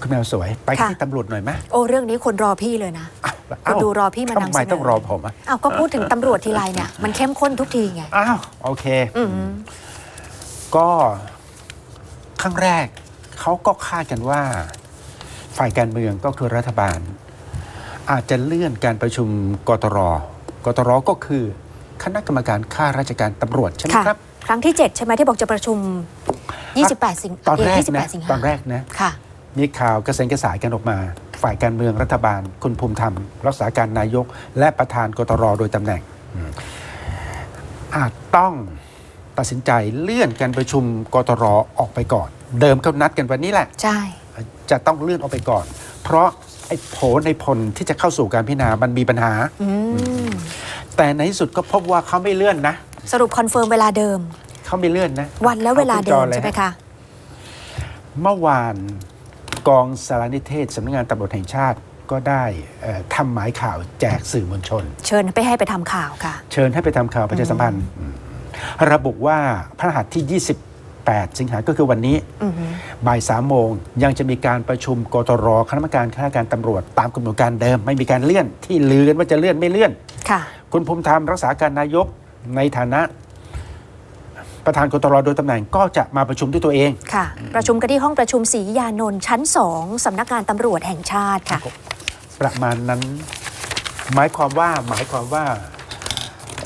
คุณแมวสวย ไปค่ะ ที่ตำรวจหน่อยไหมโอ้เรื่องนี้คนรอพี่เลยนะ อ้าวคุณดูรอพี่มานำทำไมเสนอต้องรอผมอะอ้าวก็พูดถึงตำรวจทีไรเนี่ยมันเข้มข้นทุกทีไง อ้าวโอเค อืมก็ครั้งแรกเขาก็คาดกันว่า ฝ่ายการเมืองก็คือรัฐบาล อาจจะเลื่อนการประชุมกตรกตรก็คือคณะกรรมการข้าราชการตำรวจใช่ไหมค่ะ ครับ ครั้งที่ 7 ใช่ไหมที่บอกจะประชุม 28 สิงตอนแรกเยนะ28 สิงหาตอนแรกนะ ค่ะ มีข่าวกระเซ็นกระสายกันออกมา ฝ่ายการเมืองรัฐบาล คุณภูมิธรรม รักษาการนายก และประธานกตรโดยตำแหน่งอืมอาจต้องตัดสินใจเลื่อนการประชุมกตรออกไปก่อน เดิมเขานัดกันวันนี้แหละ ใช่ จะต้องเลื่อนออกไปก่อน เพราะไอ้โผในพลที่จะเข้าสู่การพิจารณามันมีปัญหาอืมแต่ในที่สุดก็พบว่าเขาไม่เลื่อนนะ สรุปคอนเฟิร์มเวลาเดิม เขาไม่เลื่อนนะ วันและเวลาเดิมอขึ้นจอใช่ไหมฮคะ เมื่อวาน กองสารนิเทศสำนักงานตำรวจแห่งชาติก็ได้เอ่อทำหมายข่าวแจกสื่อมวลชน เชิญไปให้ไปทำข่าวค่ะ เชิญให้ไปทำข่าวประชาสัมพันธ์ ระบุว่าพระรหัสที่ 28 สิงหาก็คือวันนี้อือหือบ่ายสามโมงยังจะมีการประชุมกตรคณะกรรมการข้าราชการตำรวจ ตามกำหนดการเดิมไม่มีการเลื่อนที่ลือกันว่าจะเลื่อนไม่เลื่อน ค่ะ คุณภูมิธรรมรักษาการนายกในฐานะ ประธานกตรโดยตำแหน่งก็จะมาประชุมด้วยตัวเองค่ะ ประชุมกันที่ห้องประชุมศรียานนท์ชั้น2สำนักงานตำรวจแห่งชาติค่ะ ประมาณนั้น หมายความว่าหมายความว่า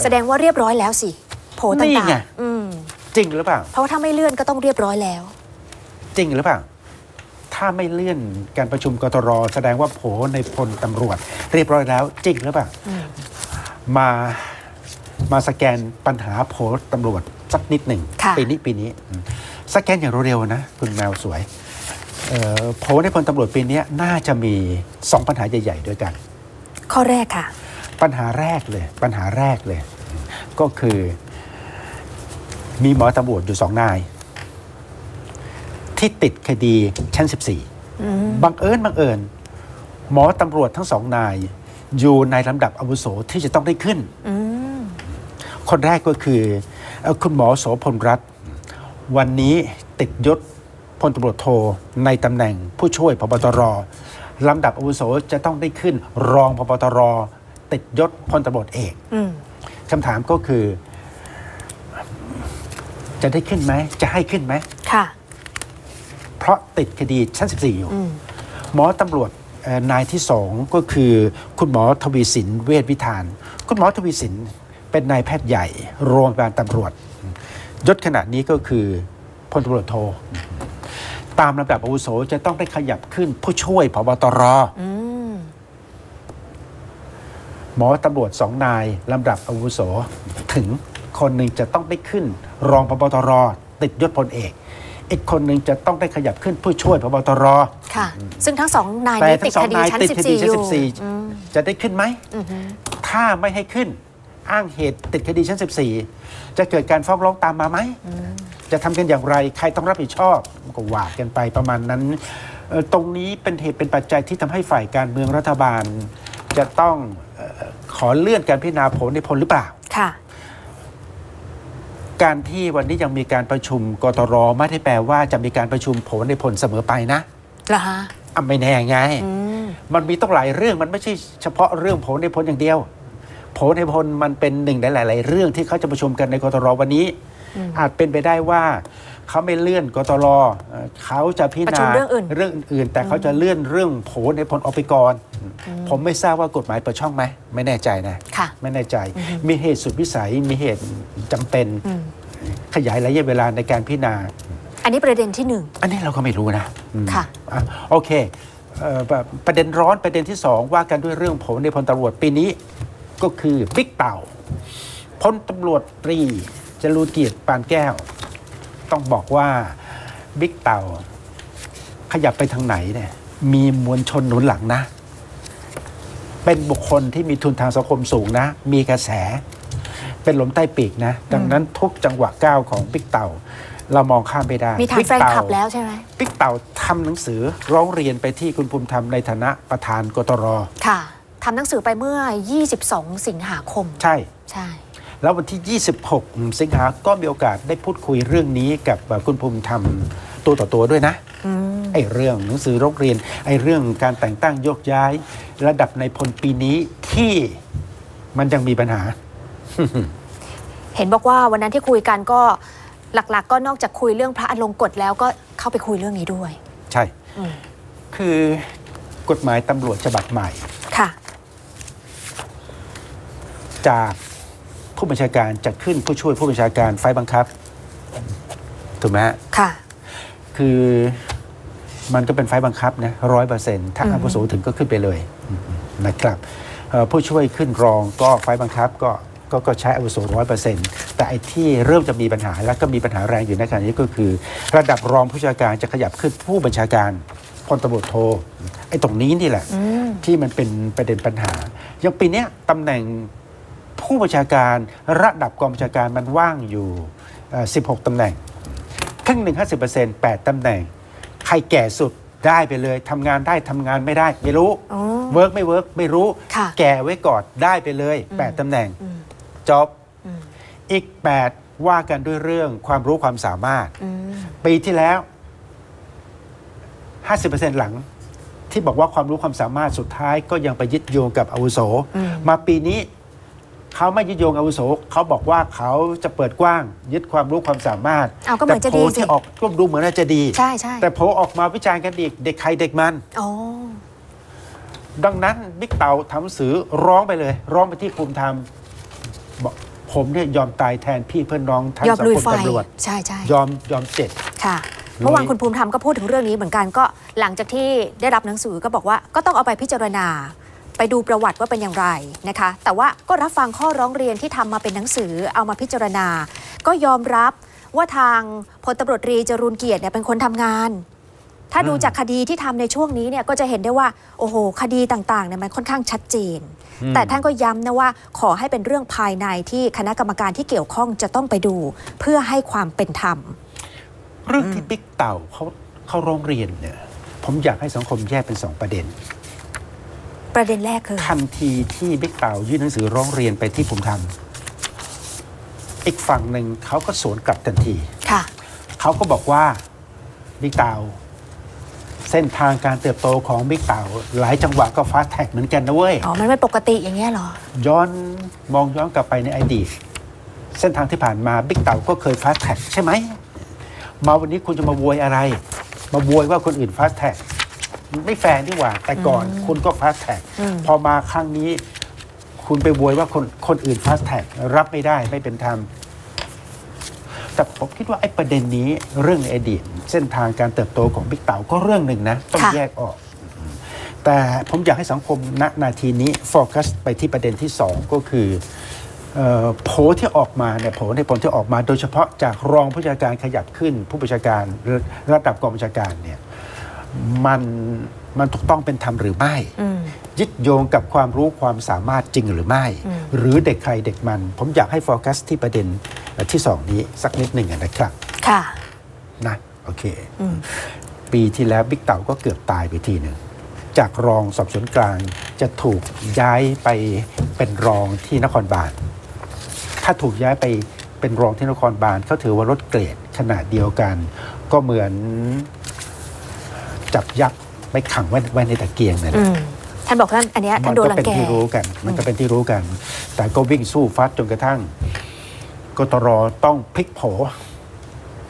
แสดงว่าเรียบร้อยแล้วสิโผล่นี่ต่างไงๆอืมจริงหรือเปล่า เพราะว่าถ้าไม่เลื่อนก็ต้องเรียบร้อยแล้ว จริงหรือเปล่า ถ้าไม่เลื่อนการประชุมกตรแสดงว่าโผในพลตำรวจ เรียบร้อยแล้ว จริงหรือเปล่าอืมมามาสแกนปัญหาโผตำรวจ สักนิดหนึ่งค่ะปีนี้ปีนี้อืมสแกนอย่างเร็วๆนะคุณแมวสวยเอ่อโผในพลตำรวจปีนี้น่าจะมีสองปัญหาใหญ่ ๆ ด้วยกัน ข้อแรกค่ะ ปัญหาแรกเลย ปัญหาแรกเลย ก็คือ มีหมอตำรวจอยู่สองนาย ที่ติดคดีชั้นอืม14 บังเอิญบังเอิญ หมอตำรวจทั้งสองนาย อยู่ในลำดับอาวุโสที่จะต้องได้ขึ้นอืมคนแรกก็คือเอ่อ คุณหมอโสพลรัตน์วันนี้ติดยศพลตำรวจโทในตำแหน่งผู้ช่วยพบตรลำดับอาวุโสจะต้องได้ขึ้นรองพบตรติดยศพลตำรวจเอกอืมคำถามก็คือ จะได้ขึ้นไหม จะให้ขึ้นไหมค่ะ เพราะติดคดีชั้น 14 อยู่อืมหมอตำรวจเอ่อนายที่สองก็คือ คุณหมอทวีสินเวชวิธาน คุณหมอทวีสิน เป็นนายแพทย์ใหญ่โรงพยาบาลตำรวจยศขณะนี้ก็คือพลตำรวจโท ตามลำดับอาวุโสจะต้องได้ขยับขึ้นผู้ช่วยพบตรอืมหมอตำรวจสองนายลำดับอาวุโสถึงคนหนึ่งจะต้องได้ขึ้น รองพบตรติดยศพลเอก อีกคนหนึ่งจะต้องได้ขยับขึ้นผู้ช่วยพบตรค่ะ ซึ่งทั้งสองนายแต่นี้ทั้ติดงสองคดีนายชั้นติดคดี14ชั้อนยู่14อืมจะได้ขึ้นไหมอือหือถ้าไม่ให้ขึ้น อ้างเหตุติดคดีชั้น 14 จะเกิดการฟ้องร้องตามมาไหม จะทำกันอย่างไร ใครต้องรับผิดชอบมันก็ว่ากันไปประมาณนั้นเอ่อตรงนี้เป็นเหตุเป็นปัจจัยที่ทำให้ฝ่ายการเมืองรัฐบาล จะต้องเอ่อขอเลื่อนการพิจารณาผลในพลหรือเปล่า ค่ะ การที่วันนี้ยังมีการประชุมกตรไม่ได้แปลว่าจะมีการประชุมผลในพลเสมอไปนะเหรอฮะอะไม่แน่ไงอืมมันมีต้องหลายเรื่องมันไม่ใช่เฉพาะเรื่องโผล่ในพลอย่างเดียว โผล่ในพลมันเป็นหนึ่งในหลาย ๆ เรื่องที่เขาจะประชุมกันในกตรวันนี้อืมอาจเป็นไปได้ว่าเขาไม่เลื่อนกตรเอ่อเขาจะพิจารประชุณามเรื่องอื่นเรื่องอื่น แต่เขาจะเลื่อนเรื่องโผล่ในพลออกไปก่อนผมไม่ทราบว่ากฎหมายเปิดช่องไหมไม่แน่ใจนะค่ะไม่แน่ใจ มีเหตุสุดวิสัยมีเหตุจำเป็นอืมขยายระยะเวลาในการพิจารณา อันนี้ประเด็นที่หนึ่งอันนี้เราก็ไม่รู้นะอืมค่ะอะโอเคเอ่อแบบประเด็นร้อนประเด็นที่สองว่ากันด้วยเรื่องผลในพลตำรวจปีนี้ ก็คือบิ๊กเต่าพลตำรวจตรีจรูญเกียรติปานแก้ว ต้องบอกว่าบิ๊กเต่า ขยับไปทางไหนเนี่ยมีมวลชนหนุนหลังนะ เป็นบุคคลที่มีทุนทางสังคมสูงนะ มีกระแส เป็นลมใต้ปีกนะ ดังนั้นทุกจังหวะก้าวของบิ๊กเต่า เรามองข้ามไม่ได้มีฐานบิ๊กแฟนเต่าคลับแล้วใช่ไหมบิ๊กเต่าทำหนังสือร้องเรียนไปที่คุณภูมิธรรมในฐานะประธานกตรค่ะ ทำหนังสือไปเมื่อ 22 สิงหาคม ใช่ ใช่ แล้ววันที่ 26 สิงหาก็มีโอกาสได้พูดคุยเรื่องนี้กับเอ่อคุณภูมิธรรมตัวต่อตัวด้วยนะอืมไอ้เรื่องหนังสือโรงเรียน ไอ้เรื่องการแต่งตั้งโยกย้าย ระดับในพลปีนี้ที่มันยังมีปัญหา เห็นบอกว่าวันนั้นที่คุยกันก็หลัก ๆ ก็นอกจากคุยเรื่องพระอลงกฎแล้วก็เข้าไปคุยเรื่องนี้ด้วย ใช่อืมคือกฎหมายตำรวจฉบับใหม่ ค่ะ จากผู้บัญชาการจะขึ้นผู้ช่วยผู้บัญชาการไฟล์บังคับถูกไหมฮะค่ะ คือมันก็เป็นไฟล์บังคับนะร้อยเปอร์เซ็นต์ถ้าอืมอาวุโสถึงก็ขึ้นไปเลยนะครับเอ่อผู้ช่วยขึ้นรองก็ไฟล์บังคับก็ก็ก็ใช้อาวุโสร้อยเปอร์เซ็นต์แต่ไอ้ที่เริ่มจะมีปัญหาและก็มีปัญหาแรงอยู่ในขณะนี้ก็คือ ระดับรองผู้บัญชาการจะขยับขึ้นผู้บัญชาการพลตำรวจโทไอ้ตรงนี้นี่แหละอืมที่มันเป็นประเด็นปัญหาอย่างปีเนี้ยตำแหน่ง ผู้บัญชาการระดับกองบัญชาการมันว่างอยู่เอ่อ16 ตำแหน่งครึ่งหนึ่งห้าสิบเปอร์เซ็นต์แปดตำแหน่ง ใครแก่สุดได้ไปเลยทำงานได้ทำงานไม่ได้ ไม่รู้อ๋อเวิร์กไม่เวิร์กไม่รู้ค่ะแก่ไว้ก่อนได้ไปเลยแปดตำแหน่งอืมจอบอืมอีก 8 ว่ากันด้วยเรื่องความรู้ความสามารถอืมปีที่แล้ว 50%หลังที่บอกว่าความรู้ความสามารถสุดท้ายก็ยังไปยึดโยงกับอาวุโสอืมมาปีนี้ เขาไม่ยึดโยงอาวุโสเขาบอกว่าเขาจะเปิดกว้าง ยึดความรู้ความสามารถเอาก็เหมือนจะแต่โพดีลสิ ที่ออกก็ดูเหมือนว่าจะดี ใช่ใช่แต่โพลออกมาวิจารณ์กันอีกเด็กใครเด็กมัน อ๋อ ดังนั้นบิ๊กเต่าทำหนังสือร้องไปเลย ร้องไปที่ภูมิธรรมบอกผมเนี่ยยอมตายแทนพี่เพื่อนน้องทั้งยอมสังลุยคมไฟตำรวจ ใช่ใช่ยอมยอมเจ็ดค่ะลุยเมื่อวานคุณภูมิธรรมก็พูดถึงเรื่องนี้เหมือนกันก็หลังจากที่ได้รับหนังสือก็บอกว่าก็ต้องเอาไปพิจารณา ไปดูประวัติว่าเป็นอย่างไรนะคะ แต่ว่าก็รับฟังข้อร้องเรียนที่ทำมาเป็นหนังสือเอามาพิจารณา ก็ยอมรับว่าทางพลตำรวจตรีจรูนเกียรติเนี่ยเป็นคนทำงาน ถ้าดูจากคดีที่ทำในช่วงนี้เนี่ยก็จะเห็นได้ว่า โอ้โห คดีต่างๆเนี่ยมันค่อนข้างชัดเจน แต่ท่านก็ย้ำนะว่าขอให้เป็นเรื่องภายในที่คณะกรรมการที่เกี่ยวข้องจะต้องไปดู เพื่อให้ความเป็นธรรมเรื่องที่บิ๊กเต่าเขาเขาร้องเรียนเนี่ยผมอยากให้สังคมแยกเป็นสองประเด็น ประเด็นแรกคือทันทีที่บิ๊กเต่ายื่นหนังสือร้องเรียนไปที่ภูมิธรรมอีกฝั่งหนึ่งเขาก็สวนกลับทันทีค่ะเขาก็บอกว่าบิ๊กเต่าเส้นทางการเติบโตของบิ๊กเต่าหลายจังหวะก็ฟาสแท็กเหมือนกันนะเว้ย อ๋อ มันไม่ปกติอย่างเงี้ยเหรอ ย้อนมองย้อนกลับไปในอดีตเส้นทางที่ผ่านมาบิ๊กเต่าก็เคยฟาสแท็กใช่ไหม มาวันนี้คุณจะมาโวยอะไร มาโวยว่าคนอื่นฟาสแท็ก ไม่แฟร์นี่หว่า แต่ก่อนคุณก็ฟาสแท็กอืมพอมาครั้งนี้ คุณไปโวยว่าคนคนอื่นฟาสแท็กรับไม่ได้ไม่เป็นธรรมแต่ผมคิดว่าไอ้ประเด็นนี้เรื่องในอดีตเส้นทางการเติบโตของบิ๊กเต๋าก็เรื่องหนึ่งนะ ต้องค่ะแยกออก แต่ผมอยากให้สังคมณนาทีนี้โฟกัสไปที่ประเด็นที่สองก็คือเอ่อโผที่ออกมาเนี่ยโผในผลที่ออกมา โดยเฉพาะจากรองผู้บัญชาการขยับขึ้น ผู้บัญชาการระดับกองบัญชาการเนี่ย มันมันถูกต้องเป็นธรรมหรือไม่อืมยึดโยงกับความรู้ความสามารถจริงหรือไม่อืมหรือเด็กใครเด็กมัน ผมอยากให้โฟกัสที่ประเด็นเอ่อที่สองนี้สักนิดหนึ่งนะครับ ค่ะ นะโอเคอืมปีที่แล้วบิ๊กเต่าก็เกือบตายไปทีหนึ่ง จากรองสอบสวนกลางจะถูกย้ายไปเป็นรองที่นครบาล ถ้าถูกย้ายไปเป็นรองที่นครบาลเขาถือว่าลดเกรดขนาดเดียวกัน ก็เหมือน จับยักษ์ไปขังไว้ไว้ในตะเกียงนั่นแหอืละมท่านบอกท่านอันเนี้ยท่านโดนก็รังเป็นแก ที่รู้กัน มันก็เป็นที่รู้กัน แต่ก็วิ่งสู้ฟัดจนกระทั่งกตรต้องพลิกโผ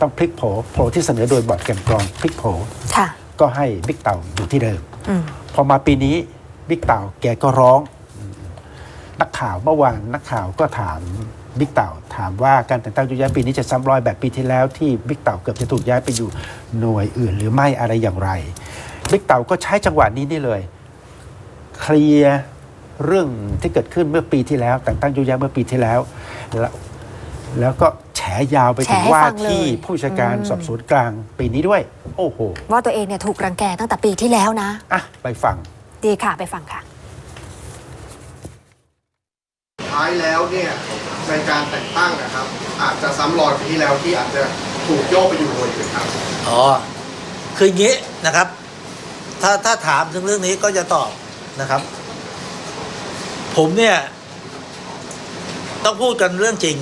ต้องพลิกโผ โผที่เสนอโดยบอร์ดแกนกรองพลิกโผ ค่ะ ก็ให้บิ๊กเต่าอยู่ที่เดิม อืม พอมาปีนี้บิ๊กเต่าแกก็ร้อง นักข่าวเมื่อวานนักข่าวก็ถาม บิ๊กเต่าถามว่าการแต่งตั้งโยกย้ายปีนี้จะซ้ำรอยแบบปีที่แล้วที่บิ๊กเต่าเกือบจะถูกย้ายไปอยู่หน่วยอื่น หรือไม่อะไรอย่างไรบิ๊กเต่าก็ใช้จังหวะนี้นี่เลย เคลียร์เรื่องที่เกิดขึ้นเมื่อปีที่แล้ว แต่งตั้งโยกย้ายเมื่อปีที่แล้วแล้วแล้วก็แฉยาวไปถึงแฉให้ว่าฟังเลยที่ผู้จัดการอืมสอบสวนกลางปีนี้ด้วย โอ้โห ว่าตัวเองเนี่ยถูกรังแกตั้งแต่ปีที่แล้วนะ อะ ไปฟัง ดีค่ะ ไปฟังค่ะท้ายแล้วเนี่ย ในการแต่งตั้งนะครับ อาจจะซ้ำรอยปีที่แล้วที่อาจจะถูกโยกไปอยู่หน่วยอื่นครับอ๋อคืออย่างนี้นะครับ ถ้าถ้าถามถึงเรื่องนี้ก็จะตอบนะครับ ผมเนี่ย ต้องพูดกันเรื่องจริง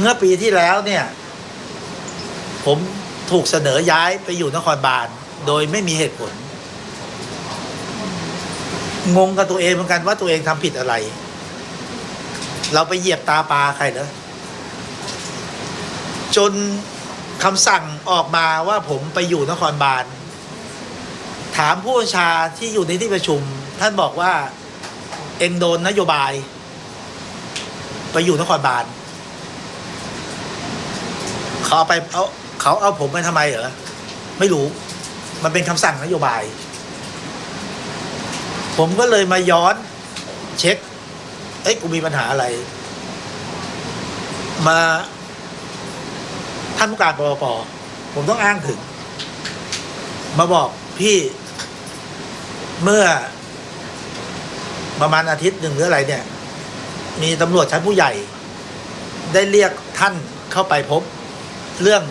เมื่อปีที่แล้วเนี่ย ผมถูกเสนอย้ายไปอยู่นครบาลโดยไม่มีเหตุผล งงกับตัวเองเหมือนกันว่าตัวเองทำผิดอะไร เราไปเหยียบตาปลาใครเหรอจนคำสั่งออกมาว่าผมไปอยู่นครบาล ถามผู้บัญชาที่อยู่ในที่ประชุม ท่านบอกว่า เองโดนนโยบาย ไปอยู่นครบาลเขาเอาไปเอาเขาเอาผมไปทำไมเหรอไม่รู้ มันเป็นคำสั่งนโยบาย ผมก็เลยมาย้อนเช็ค เอ้ยกูมีปัญหาอะไร มาท่านผู้การปปปผมต้องอ้างถึง มาบอกพี่เมื่อ ประมาณอาทิตย์หนึ่งหรืออะไรเนี่ย มีตำรวจชั้นผู้ใหญ่ ได้เรียกท่านเข้าไปพบ เรื่อง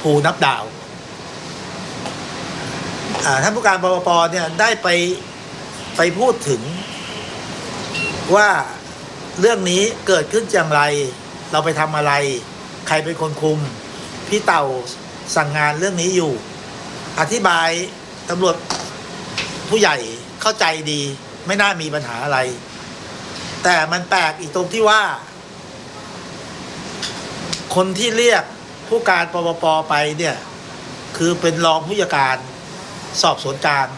ภูนับดาวอ่าท่านผู้การปปปเนี่ยได้ไปไปพูดถึงว่า เรื่องนี้เกิดขึ้นอย่างไร เราไปทำอะไร ใครเป็นคนคุม พี่เต่าสั่งงานเรื่องนี้อยู่ อธิบายตำรวจผู้ใหญ่เข้าใจดี ไม่น่ามีปัญหาอะไร แต่มันแปลกอีกตรงที่ว่า คนที่เรียกผู้การปปปไปเนี่ย คือเป็นรองผู้จัดการสอบสวนกลาง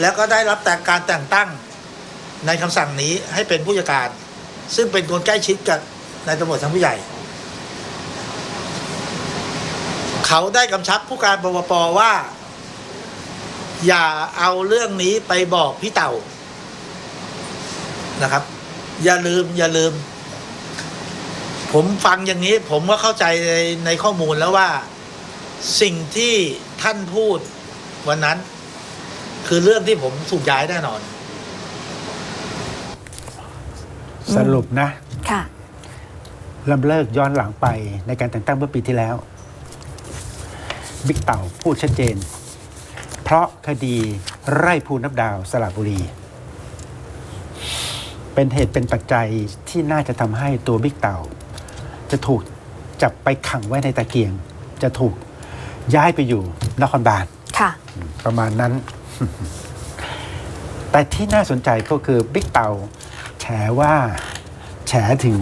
แล้วก็ได้รับแต่งการแต่งตั้งในคำสั่งนี้ให้เป็นผู้จัดการ ซึ่งเป็นคนใกล้ชิดกับนายตำรวจชั้นผู้ใหญ่ เขาได้กำชับผู้การปปปว่า อย่าเอาเรื่องนี้ไปบอกพี่เต่านะครับ อย่าลืมอย่าลืม ผมฟังอย่างนี้ ผมก็เข้าใจในในข้อมูลแล้วว่า สิ่งที่ท่านพูดวันนั้น คือเรื่องที่ผมถูกย้ายแน่นอน สรุปนะค่ะลำเลิกย้อนหลังไปในการแต่งตั้งเมื่อปีที่แล้ว บิ๊กเต่าพูดชัดเจน เพราะคดีไร่ภูนับดาวสระบุรี เป็นเหตุเป็นปัจจัยที่น่าจะทำให้ตัวบิ๊กเต่า จะถูกจับไปขังไว้ในตะเกียง จะถูกย้ายไปอยู่นครบาลค่ะ ประมาณนั้น แต่ที่น่าสนใจก็คือบิ๊กเต่าแฉว่าแฉถึง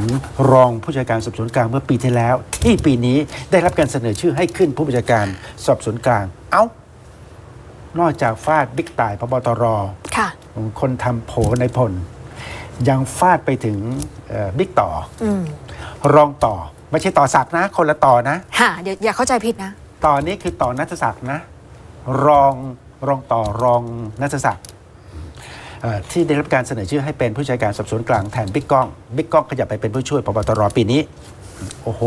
รองผู้จัดการสอบสวนกลางเมื่อปีที่แล้ว ที่ปีนี้ได้รับการเสนอชื่อให้ขึ้นผู้บัญชาการสอบสวนกลาง เอ้านอกจากฟาดบิ๊กต่ายพบตรค่ะคนทำโผในพล ยังฟาดไปถึงเอ่อบิ๊กต่ออืมรองต่อ ไม่ใช่ต่อศักดิ์นะ คนละต่อนะค่ะเดี๋ยวอย่าเข้าใจผิดนะ ต่อนนี้คือต่อนัทศักดิ์นะ รองรองต่อรองนัทศักดิ์เอ่อ ที่ได้รับการเสนอชื่อให้เป็นผู้จัดการสอบสวนกลางแทนบิ๊กก้องบิ๊กก้องขยับไปเป็นผู้ช่วยพบตรปีนี้ โอ้โห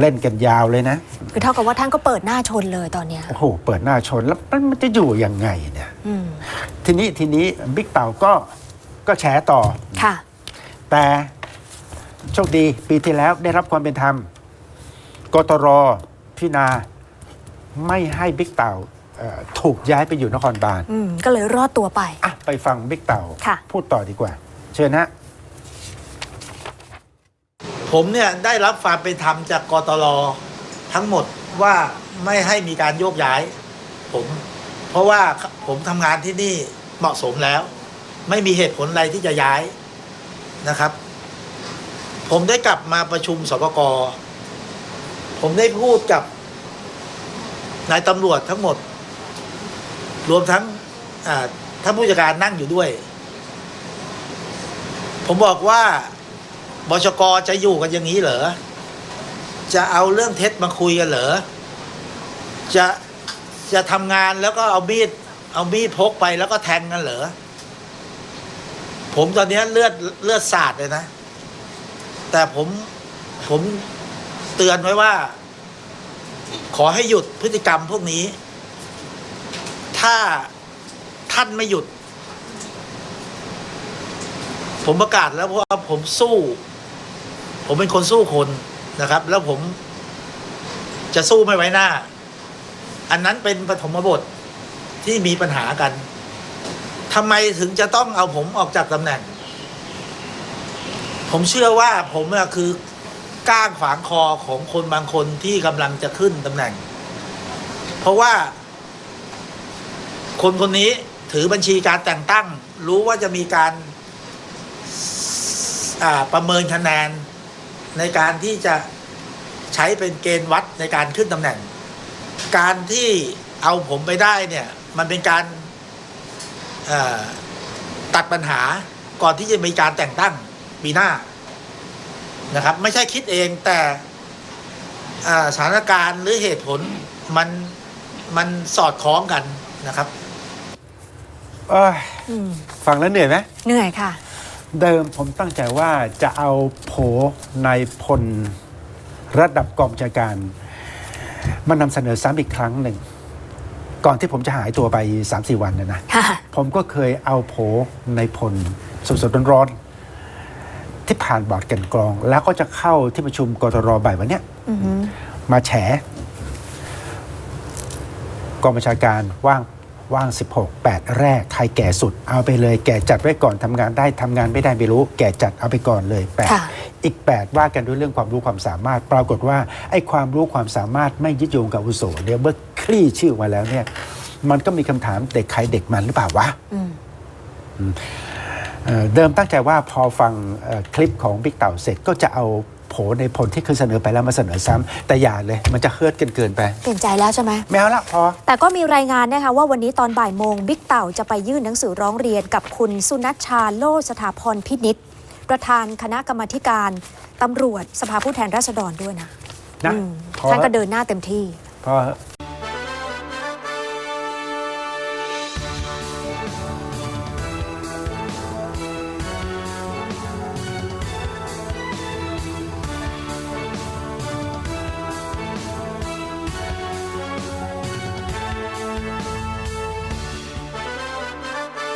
เล่นกันยาวเลยนะ คือเท่ากับว่าท่านก็เปิดหน้าชนเลยตอนเนี้ยโอ้โห เปิดหน้าชนแล้วมันมันจะอยู่ยังไงเนี่ยอืมทีนี้ทีนี้บิ๊กเต่าก็ก็แฉต่อค่ะ แต่โชคดีปีที่แล้วได้รับความเป็นธรรมกตรพิจารณาไม่ให้บิ๊กเต่าเอ่อ ถูกย้ายไปอยู่นครบาลอืมก็เลยรอดตัวไป อะไปฟังบิ๊กเต่าค่ะ พูดต่อดีกว่า เชิญฮะ ผมเนี่ยได้รับความเป็นธรรมจากกตลทั้งหมดว่าไม่ให้มีการโยกย้าย ผมเพราะว่าผมทำงานที่นี่เหมาะสมแล้ว ไม่มีเหตุผลอะไรที่จะย้ายนะครับ ผมได้กลับมาประชุมสปกผมได้พูดกับนายตำรวจทั้งหมด รวมทั้งท่านผู้จัดการนั่งอยู่ด้วย ผมบอกว่าบชกจะอยู่กันอย่างนี้เหรอ จะเอาเรื่องเท็จมาคุยกันเหรอ จะจะทำงานแล้วก็เอามีดเอามีดพกไปแล้วก็แทงกันเหรอ ผมตอนนี้เลือดเลือดสาดเลยนะ แต่ผมผมเตือนไว้ว่า ขอให้หยุดพฤติกรรมพวกนี้ ถ้าท่านไม่หยุด ผมประกาศแล้วว่าผมสู้ ผมเป็นคนสู้คนนะครับ แล้วผมจะสู้ไม่ไว้หน้า อันนั้นเป็นปฐมบทที่มีปัญหากันทำไมถึงจะต้องเอาผมออกจากตำแหน่ง ผมเชื่อว่าผมคือก้างขวางคอของคนบางคนที่กำลังจะขึ้นตำแหน่ง เพราะว่า คนคนนี้ถือบัญชีการแต่งตั้ง รู้ว่าจะมีการประเมินคะแนนในการที่จะใช้เป็นเกณฑ์วัดในการขึ้นตำแหน่ง การที่เอาผมไปได้เนี่ย มันเป็นการตัดปัญหาก่อนที่จะมีการแต่งตั้งปีหน้านะครับ ไม่ใช่คิดเองแต่สถานการณ์หรือเหตุผลมันมันสอดคล้องกันนะครับ เอ้ยอืมฟังแล้วเหนื่อยไหมเหนื่อยค่ะ เดิมผมตั้งใจว่าจะเอาโผในายพลระดับกองบัญชาการ มานำเสนอซ้ำอีกครั้งหนึ่ง ก่อนที่ผมจะหายตัวไป 3-4 วันนะนะ ค่ะ ผมก็เคยเอาโผในายพลสดๆร้อนๆที่ผ่านบอร์ดกันกรอง แล้วก็จะเข้าที่ประชุมกตรบ่ายวันเนี้ยอือหือมาแฉกองบัญชาการว่าง ว่าง 16 8 แรกใครแก่สุด เอาไปเลยแก่จัดไว้ก่อนทำงานได้ทำงานไม่ได้ไม่รู้ แก่จัดเอาไปก่อนเลยค่ะ8อีก 8 ว่ากันด้วยเรื่องความรู้ความสามารถ ปรากฏว่าไอ้ความรู้ความสามารถไม่ยึดโยงกับอาวุโสเนี่ยเมื่อคลี่ชื่อมาแล้วเนี่ยมันก็มีคำถามเด็กใครเด็กมันหรือเปล่าวะอืมเอ่อเดิมตั้งใจว่าพอฟังเอ่อคลิปของบิ๊กเต่าเสร็จก็จะเอา โผในพลที่เคยเสนอไปแล้วมาเสนอซ้ำแต่อย่าเลยมันจะเฮิร์ตกันเกินไปเปลี่ยนใจแล้วใช่ไหม ไม่เอาละพอ แต่ก็มีรายงานนะคะว่าวันนี้ตอนบ่ายโมงบิ๊กเต่าจะไปยื่นหนังสือร้องเรียนกับคุณสุนัชชาโลสถาพรพินิษประธานคณะกรรมาธิการตำรวจสภาผู้แทนราษฎรด้วยนะนะอืมพอ ท่านก็เดินหน้าเต็มที่ พอ